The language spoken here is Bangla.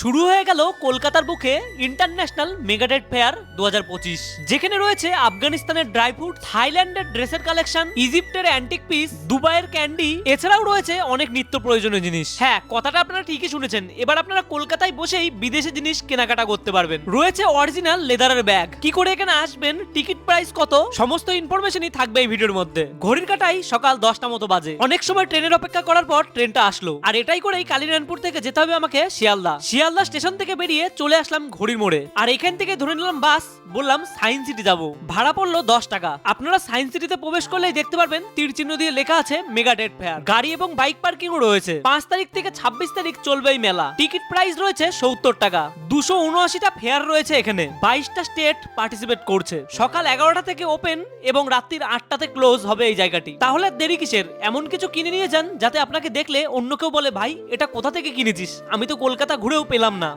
শুরু হয়ে গেল কলকাতার বুকে ইন্টারন্যাশনাল মেগাডেট ফেয়ার দুহাজার পঁচিশ, যেখানে রয়েছে আফগানিস্তানের ড্রাই ফ্রুট, থাইল্যান্ডের ড্রেসের কালেকশন, ইজিপ্টের অ্যান্টিক পিস, দুবাইয়ের ক্যান্ডি, এছাড়াও রয়েছে অনেক নিত্য প্রয়োজনীয় জিনিস। হ্যাঁ কথাটা আপনারা ঠিকই শুনেছেন। এবার আপনারা কলকাতায় বসেই বিদেশি জিনিস কেনাকাটা করতে পারবেন। রয়েছে অরিজিনাল লেদারের ব্যাগ কি করে এখানে আসবেন? টিকিট প্রাইস কত? সমস্ত ইনফরমেশনই থাকবে এই ভিডিওর মধ্যে। ঘড়ির কাটাই সকাল দশটা মতো বাজে। অনেক সময় ট্রেনের অপেক্ষা করার পর ট্রেনটা আসলো। আর এটাই করেই কালিনারায়ণপুর থেকে যেতে হবে আমাকে শিয়ালদা শিয়ালদা স্টেশন থেকে বেরিয়ে চলে আসলাম ঘড়ির মোড়ে। আর এখান থেকে ধরে নিলাম বাস, বললাম সায়েন্স সিটি যাব। ভাড়া পড়ল দশ টাকা। আপনারা সায়েন্স সিটিতে প্রবেশ করলেই দেখতে পারবেন তীর চিহ্ন দিয়ে লেখা আছে মেগা ডেট ফেয়ার গাড়ি এবং বাইক পার্কিংও রয়েছে। পাঁচ তারিখ থেকে ছাব্বিশ তারিখ চলবে এই মেলা। টিকিট প্রাইস রয়েছে সত্তর টাকা। দুশো উনআশিটা ফেয়ার রয়েছে এখানে। বাইশটা স্টেট পার্টিসিপেট করছে। সকাল এগারোটা থেকে ওপেন এবং রাত্রির আটটাতে ক্লোজ হবে এই জায়গাটি। তাহলে দেরি কিসের? এমন কিছু কিনে নিয়ে যান, যাতে আপনাকে দেখলে অন্য কেউ বলে, ভাই, এটা কোথা থেকে কিনেছিস? আমি তো কলকাতা ঘুরেও পেলাম না